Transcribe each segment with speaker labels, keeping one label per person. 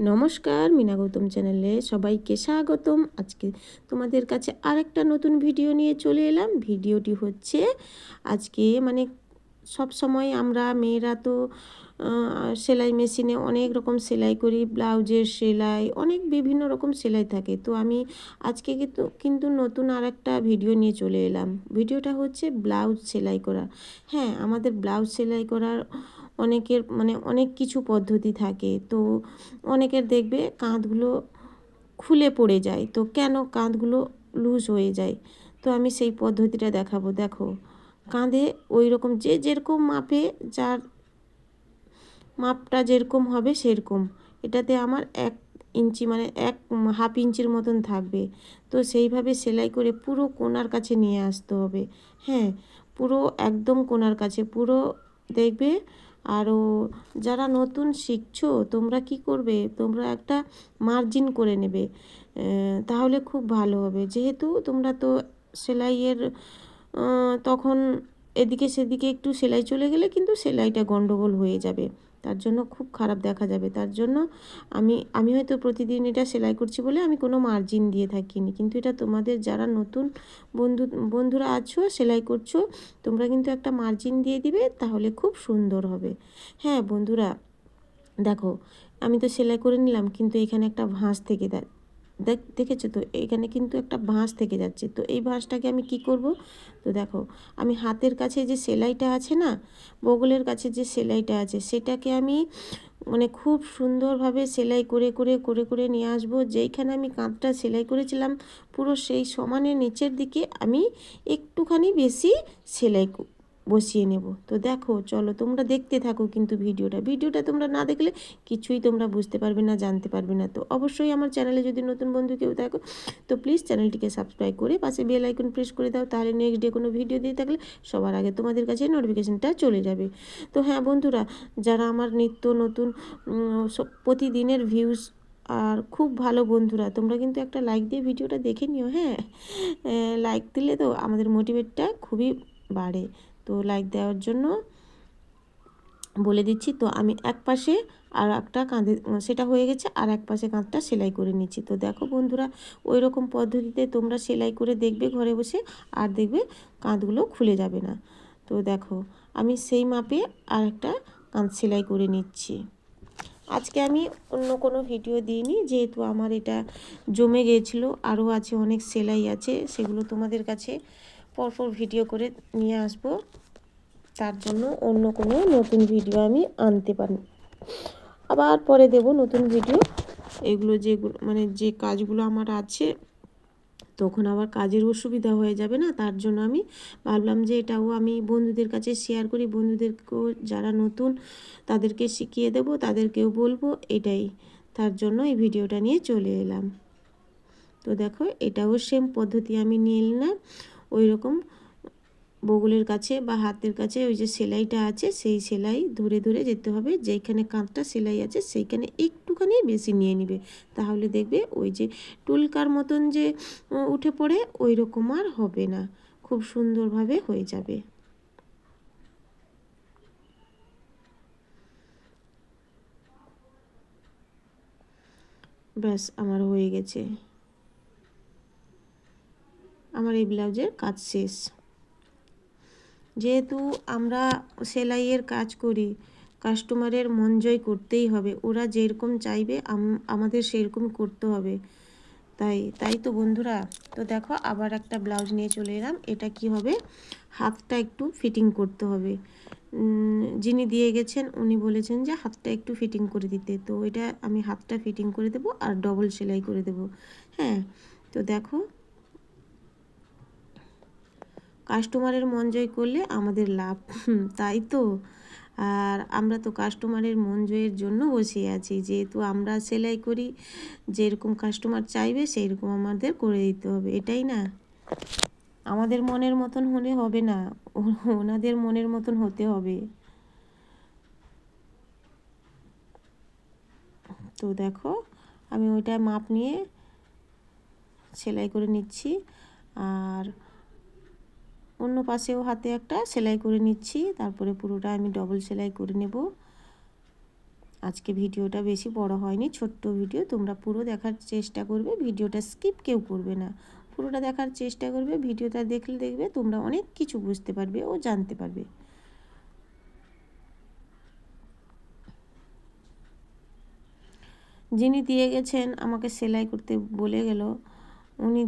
Speaker 1: নমস্কার, মিনা গৌতম চ্যানেলে সবাইকে স্বাগতম। আজকে তোমাদের কাছে আরেকটা নতুন ভিডিও নিয়ে চলে এলাম। ভিডিওটি হচ্ছে আজকে মানে সব সময় আমরা মেয়েরা তো সেলাই মেশিনে অনেক রকম সেলাই করি, ব্লাউজের সেলাই, অনেক বিভিন্ন রকম সেলাই থাকে। তো আমি আজকে কিন্তু কিন্তু নতুন আর একটা ভিডিও নিয়ে চলে এলাম। ভিডিওটা হচ্ছে ব্লাউজ সেলাই করা। হ্যাঁ আমাদের ব্লাউজ সেলাই করার অনেকের মানে অনেক কিছু পদ্ধতি থাকে। তো অনেকের দেখবে কাঁধগুলো খুলে পড়ে যায়। তো কেন কাঁধগুলো লুজ হয়ে যায়? তো আমি সেই পদ্ধতিটা দেখাবো। দেখো, কাঁধে ওই রকম যে যেরকম মাপে যার মাপটা যেরকম হবে সেরকম। এটাতে আমার এক ইঞ্চি মানে এক হাফ ইঞ্চির মতন থাকবে। তো সেইভাবে সেলাই করে পুরো কোনার কাছে নিয়ে আসতে হবে। হ্যাঁ পুরো একদম কোনার কাছে। পুরো দেখবে আরও যারা নতুন শিখছো, তোমরা কি করবে? তোমরা একটা মার্জিন করে নেবে। তাহলে খুব ভালো হবে। যেহেতু তোমরা তো সেলাইয়ের তখন এদিকে সেদিকে একটু সেলাই চলে গেলে কিন্তু সেলাইটা গন্ডগোল হয়ে যাবে। তার জন্য খুব খারাপ দেখা যাবে। তার জন্য আমি আমি হয়তো প্রতিদিন এটা সেলাই করছি বলে আমি কোনো মার্জিন দিয়ে থাকিনি। কিন্তু এটা তোমাদের যারা নতুন বন্ধু, বন্ধুরা আছো, সেলাই করছ, তোমরা কিন্তু একটা মার্জিন দিয়ে দিবে, তাহলে খুব সুন্দর হবে। হ্যাঁ বন্ধুরা, দেখো, আমি তো সেলাই করে নিলাম, কিন্তু এখানে একটা ভাঁজ থেকে দেখেছ তো? এখানে কিন্তু একটা ভাঁজ থেকে যাচ্ছে। তো এই ভাঁজটাকে আমি কি করব? তো দেখো, আমি হাতের কাছে যে সেলাইটা আছে না, বগলের কাছে যে সেলাইটা আছে, সেটাকে আমি মানে খুব সুন্দরভাবে সেলাই করে করে করে করে নিয়ে আসব। যেইখানে আমি কাঁধটা সেলাই করেছিলাম, পুরো সেই সমানের নিচের দিকে আমি একটুখানি বেশি সেলাই বসিয়ে নেব। তো দেখো, চলো তোমরা দেখতে থাকো কিন্তু ভিডিওটা। ভিডিওটা তোমরা না দেখলে কিছুই তোমরা বুঝতে পারবে না, জানতে পারবে না। তো অবশ্যই আমার চ্যানেলে যদি নতুন বন্ধু কেউ থাকো, তো প্লিজ চ্যানেলটিকে সাবস্ক্রাইব করে পাশে বেল আইকন প্রেস করে দাও, তাহলে নেক্সট ডে কোনো ভিডিও দিয়ে থাকলে সবার আগে তোমাদের কাছে নোটিফিকেশানটা চলে যাবে। তো হ্যাঁ বন্ধুরা, যারা আমার নিত্য নতুন প্রতিদিনের ভিউজ আর খুব ভালো বন্ধুরা, তোমরা কিন্তু একটা লাইক দিয়ে ভিডিওটা দেখে নিও হ্যাঁ। লাইক দিলে তো আমাদের মোটিভেটটা খুবই বাড়ে। তো লাইক দেওয়ার জন্য বলে দিচ্ছি। তো আমি এক পাশে আর একটা কাঁধে, সেটা হয়ে গেছে আর এক পাশে কাঁধটা সেলাই করে নিচ্ছি। তো দেখো বন্ধুরা ওই রকম পদ্ধতিতে তোমরা সেলাই করে দেখবে ঘরে বসে আর দেখবে কাঁধগুলো খুলে যাবে না। তো দেখো, আমি সেই মাপে আর একটা কাঁধ সেলাই করে নিচ্ছি। আজকে আমি অন্য কোনো ভিডিও দিইনি, যেহেতু আমার এটা জমে গিয়েছিল আরও আছে অনেক সেলাই আছে, সেগুলো তোমাদের কাছে পরপর ভিডিও করে নিয়ে আসব। তার জন্য অন্য কোনো নতুন ভিডিও আমি আনতে পারি আবার পরে দেব নতুন ভিডিও এগুলো যেগুলো মানে যে কাজগুলো আমার আছে, তখন আবার কাজের অসুবিধা হয়ে যাবে না? তার জন্য আমি ভাবলাম যে এটাও আমি বন্ধুদের কাছে শেয়ার করি। বন্ধুদেরকেও যারা নতুন, তাদেরকে শিখিয়ে দেব, তাদেরকেও বলব, এটাই। তার জন্য এই ভিডিওটা নিয়ে চলে এলাম। তো দেখো, এটাও সেম পদ্ধতি আমি নিয়ে নিলাম। ওই রকম বগলের কাছে বা হাতের কাছে ওই যে সেলাইটা আছে, সেই সেলাই ধরে ধরে যেতে হবে। যেখানে কাঁধটা সেলাই আছে, সেইখানে একটুখানি বেশি নিয়ে নিবে। তাহলে দেখবে ওই যে টুলকার মতন যে উঠে পড়ে ওই রকম আর হবে না। খুব সুন্দরভাবে হয়ে যাবে। ব্যাস, আমার হয়ে গেছে। আমার এই ব্লাউজের কাজ শেষ। যেহেতু আমরা সেলাইয়ের কাজ করি, কাস্টমারের মন জয় করতেই হবে, ওরা যেরকম চাইবে আমাদের সেরকম করতে হবে। তাই তাই তো বন্ধুরা, তো দেখো আবার একটা ব্লাউজ নিয়ে চলে এলাম, এটা কি হবে? হাতটা একটু ফিটিং করতে হবে। যিনি দিয়ে গেছেন, উনি বলেছেন যে হাতটা একটু ফিটিং করে দিতে, তো এটা আমি হাতটা ফিটিং করে দেব আর ডবল সেলাই করে দেব। হ্যাঁ তো দেখো কাস্টমারের মন জয় করলে আমাদের লাভ। তাই তো? আর আমরা তো কাস্টমারের মন জয়ের জন্য বসে আছি। যেহেতু আমরা সেলাই করি, যেরকম কাস্টমার চাইবে সেই রকম আমাদের করে দিতে হবে, এটাই না? আমাদের মনের মতন হলে হবে না, ওনাদের মনের মতন হতে হবে। তো দেখো, আমি ওইটা মাপ নিয়ে সেলাই করে নিচ্ছি। আর অন্য পাশেও হাতে একটা সেলাই করে নিচ্ছি। তারপরে পুরোটা আমি ডবল সেলাই করে নেব। আজকে ভিডিওটা বেশি বড় হয়নি, ছোট্ট ভিডিও। তোমরা পুরো দেখার চেষ্টা করবে, ভিডিওটা স্কিপ কেউ করবে না। পুরোটা দেখার চেষ্টা করবে, ভিডিওটা দেখলে দেখবে তোমরা অনেক কিছু বুঝতে পারবে ও জানতে পারবে। যিনি দিয়ে গেছেন, আমাকে সেলাই করতে বলে গেল উনি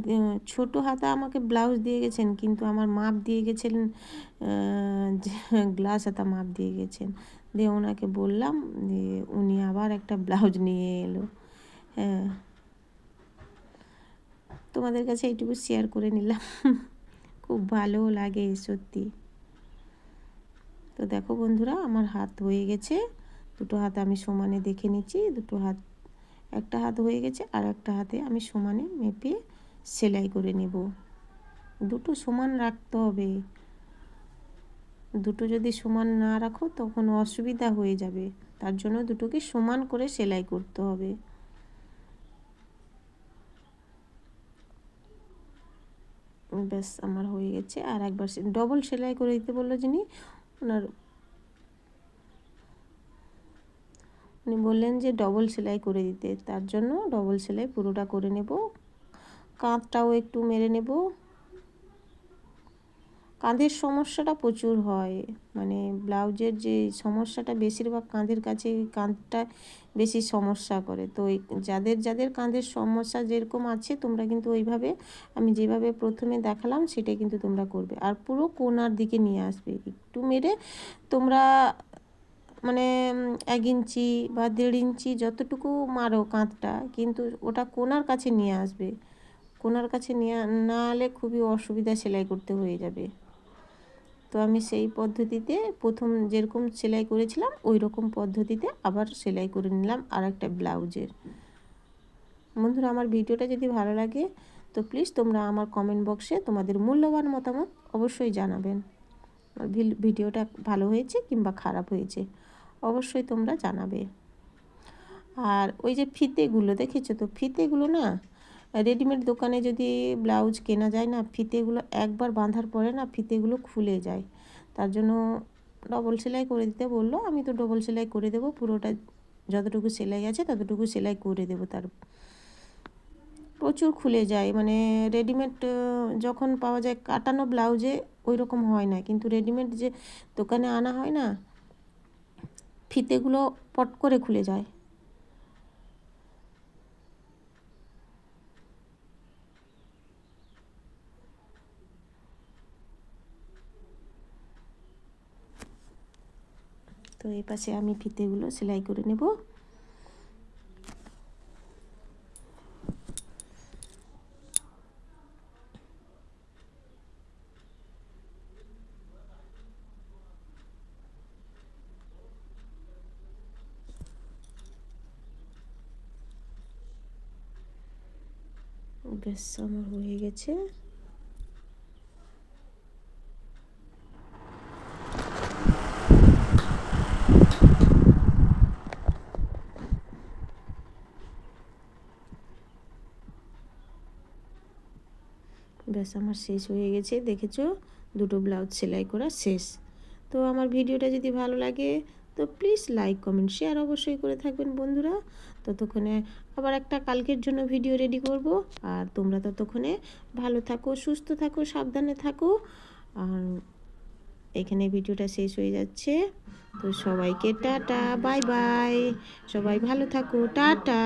Speaker 1: ছোট হাতা আমাকে ব্লাউজ দিয়ে গেছেন, কিন্তু আমার মাপ দিয়ে গেছিলেন গ্লাস হাতা মাপ দিয়ে গেছেন। দিয়ে ওনাকে বললাম দিয়ে উনি আবার একটা ব্লাউজ নিয়ে এলো। হ্যাঁ। তোমাদের কাছে এইটুকু শেয়ার করে নিলাম। খুব ভালো লাগে সত্যি। তো দেখো বন্ধুরা, আমার হাত হয়ে গেছে। দুটো হাত আমি সমানে দেখে নিচ্ছি, দুটো হাত, একটা হাত হয়ে গেছে আর একটা হাতে আমি সমানে মেপে সেলাই করে নেব। দুটো সমান রাখতে হবে। দুটো যদি সমান না রাখো তখন অসুবিধা হয়ে যাবে। তার জন্য দুটোকে সমান করে সেলাই করতে হবে। ব্যাস, আমার হয়ে গেছে। আর একবার ডবল সেলাই করে দিতে বলল যিনি, ওনার উনি বললেন যে, ডবল সেলাই করে দিতে। তার জন্য ডবল সেলাই পুরোটা করে নেব। কাঁধটাও একটু মেরে নেব। কাঁধের সমস্যাটা প্রচুর হয়। মানে ব্লাউজের যে সমস্যাটা বেশিরভাগ কাঁধের কাছে কাঁধটা বেশি সমস্যা করে। তো যাদের যাদের কাঁধের সমস্যা যেরকম আছে, তোমরা কিন্তু ওইভাবে আমি যেভাবে প্রথমে দেখালাম, সেটাই কিন্তু তোমরা করবে। আর পুরো কোনার দিকে নিয়ে আসবে। একটু মেরে তোমরা মানে এক ইঞ্চি বা দেড় ইঞ্চি যতটুকু মারো কাঁধটা, কিন্তু ওটা কোনার কাছে নিয়ে আসবে। কোনার কাছে না আলে খুবই অসুবিধা সেলাই করতে হয়ে যাবে। তো আমি সেই পদ্ধতিতে প্রথম যেরকম সেলাই করেছিলাম ওই রকম পদ্ধতিতে আবার সেলাই করে নিলাম আর একটা ব্লাউজের। বন্ধুরা, আমার ভিডিওটা যদি ভালো লাগে, তো প্লিজ তোমরা আমার কমেন্ট বক্সে তোমাদের মূল্যবান মতামত অবশ্যই জানাবেন। ভিডিওটা ভালো হয়েছে কিংবা খারাপ হয়েছে, অবশ্যই তোমরা জানাবে। আর ওই যে ফিতেগুলো, দেখেছ তো? ফিতেগুলো না রেডিমেড দোকানে যদি ব্লাউজ কেনা যায় না, ফিতেগুলো একবার বাঁধার পরে না ফিতেগুলো খুলে যায়। তার জন্য ডবল সেলাই করে দিতে বলল, আমি তো ডবল সেলাই করে দেবো, পুরোটা যতটুকু সেলাই আছে ততটুকু সেলাই করে দেবো। তার প্রচুর খুলে যায়। মানে রেডিমেড যখন পাওয়া যায় কাটানো ব্লাউজে ওই রকম হয় না। কিন্তু রেডিমেড যে দোকানে আনা হয় না, ফিতেগুলো পট করে খুলে যায়। তো এই পাশে আমি ফিতেগুলো সেলাই করে নেব। বেশ আমার হয়ে গেছে। ব্যাস, আমার শেষ হয়ে গেছে। দেখেছ? দুটো ব্লাউজ সেলাই করা শেষ। তো আমার ভিডিওটা যদি ভালো লাগে, তো প্লিজ লাইক কমেন্ট শেয়ার অবশ্যই করে থাকবেন বন্ধুরা। ততক্ষণে আবার একটা কালকের জন্য ভিডিও রেডি করব। আর তোমরা ততক্ষণে ভালো থাকো, সুস্থ থাকো, সাবধানে থাকো। আর এখানে ভিডিওটা শেষ হয়ে যাচ্ছে। তো সবাইকে টাটা বাই বাই সবাই ভালো থাকো, টাটা।